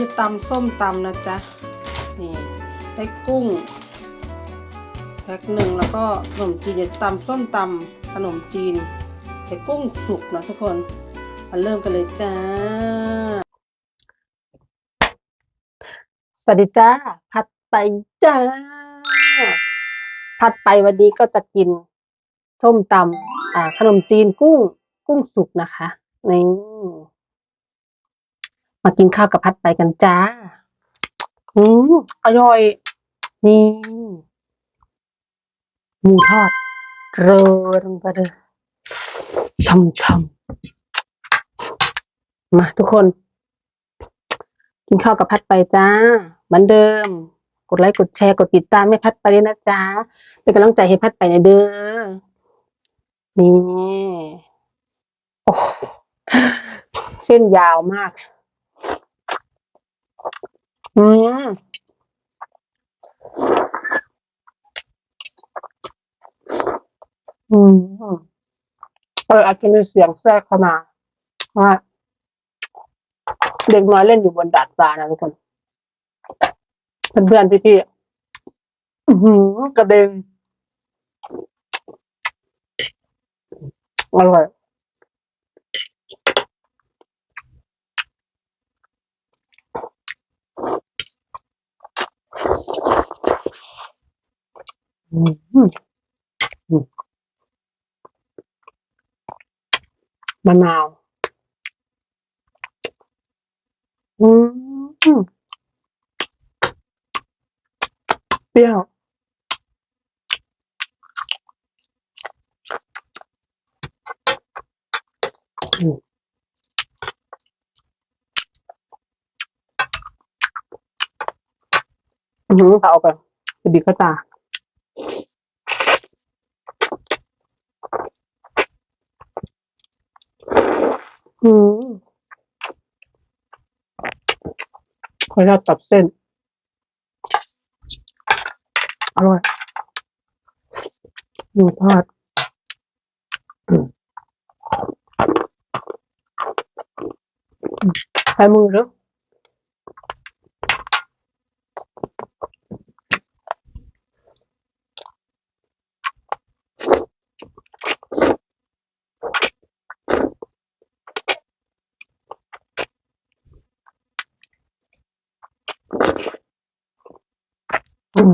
จะตำส้มตำนะจ๊ะ นี่ได้กุ้งแพ็คหนึ่งแล้วก็ขนมจีนจะตำส้มตำขนมจีนแต่กุ้งสุกนะทุกคนมาเริ่มกันเลยจ้า สวัสดีจ้าพัดไปจ้าพัดไปวันนี้ก็จะกินส้มตำอ่าขนมจีนกุ้งกุ้งสุกนะคะนี่ มากินข้าวกับพัดไปกันจ้า อืมอร่อย นี่หมูทอด เรอลงไปเลยช่ำช่ำมาทุกคน กินข้าวกับพัดไปจ้า เหมือนเดิม กดไลค์กดแชร์กดติดตามให้พัดไปด้วยนะจ๊ะเป็นกำลังใจให้พัดไปนะเด้อนี่โอ้เส้นยาวมาก อืมอืมเอออาจจะมีเสียงแทรกเข้ามาว่าเด็กน้อยเล่นอยู่บนดาดฟ้านะทุกคนเพื่อนๆพี่ๆอื้อหือกระเด็นอร่อย มะนาว อืมเปรี้ยว อืมอือหือเอาไปไปดีก็ตา อืมขออนุญาตตัดเส้น อร่อยหมูทอดใช้มือหรือ อื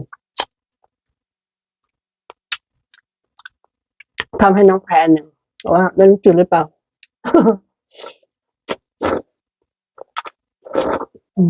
มทำให้น้องแพนหนึ่งว่าไม่รู้จืดหรือเปล่า อื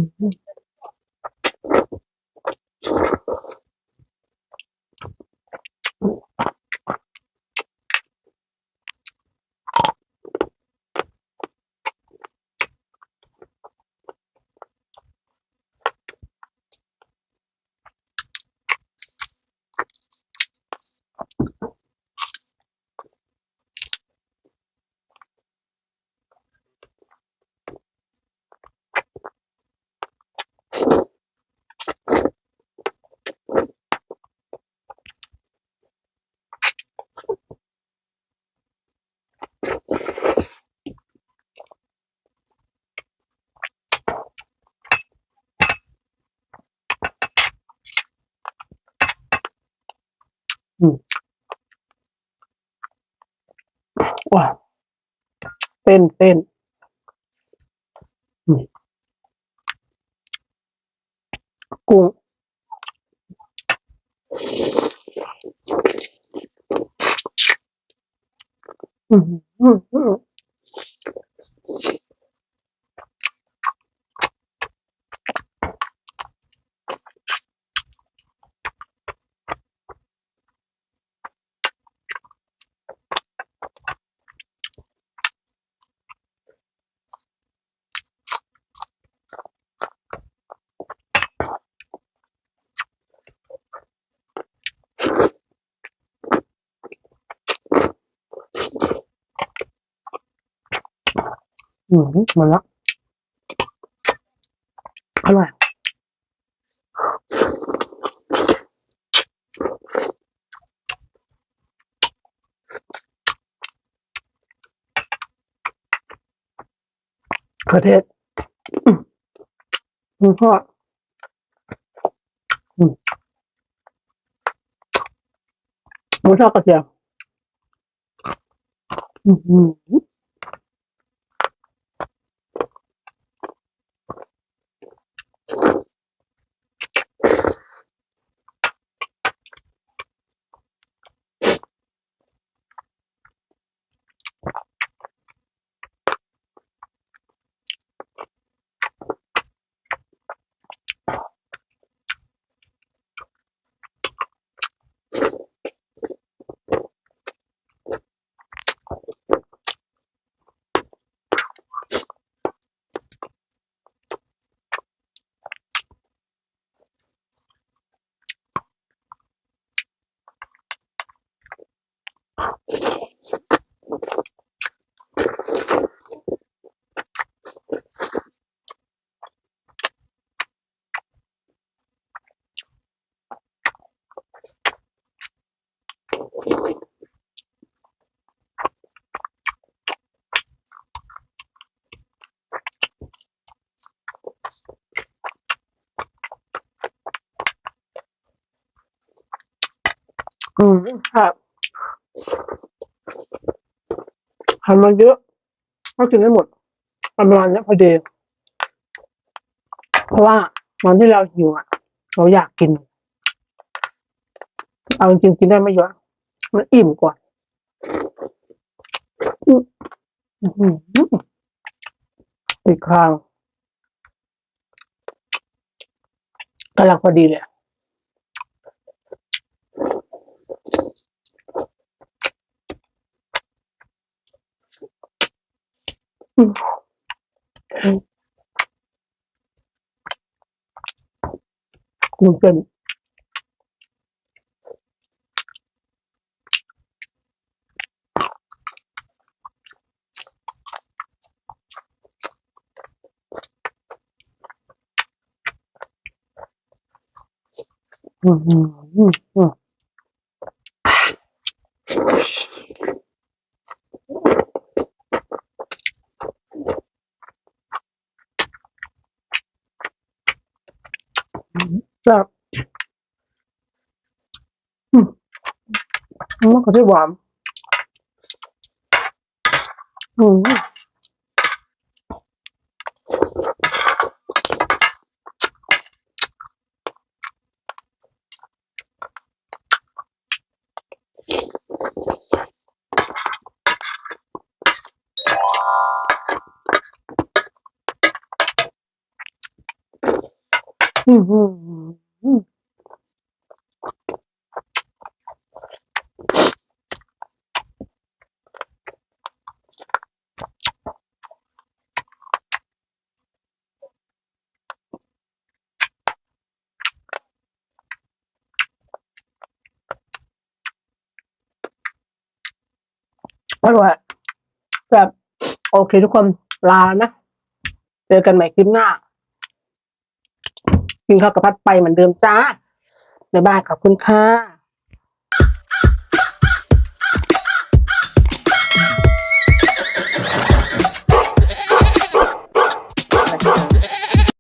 ว้าเต้นเต้นกุ้งอืมอืมอืม อืมมดแล้วอร่อยกระเทศอืมอืมพ่ออืมหมูทอดกระเทียมอืม อืมครับทำมาเยอะก็กินได้หมด ประมาณนี้พอดีเพราะว่าวันที่เราหิวอะ เราอยากกิน เอาจริงกินได้ไม่เยอะ มันอิ่มกว่าอืมอื้อหืออีกครั้งกำลังพอดีเลย อะอืมคุณเป็ นอืมอืมอืมอืมแบบอืมมันก็ได้หวานอืมอืม อร่อยแบบโอเคทุกคนลานะ เจอกันใหม่คลิปหน้า กินข้าวกับพัดไปเหมือนเดิมจ้าบ๊ายบายขอบคุณค่ะ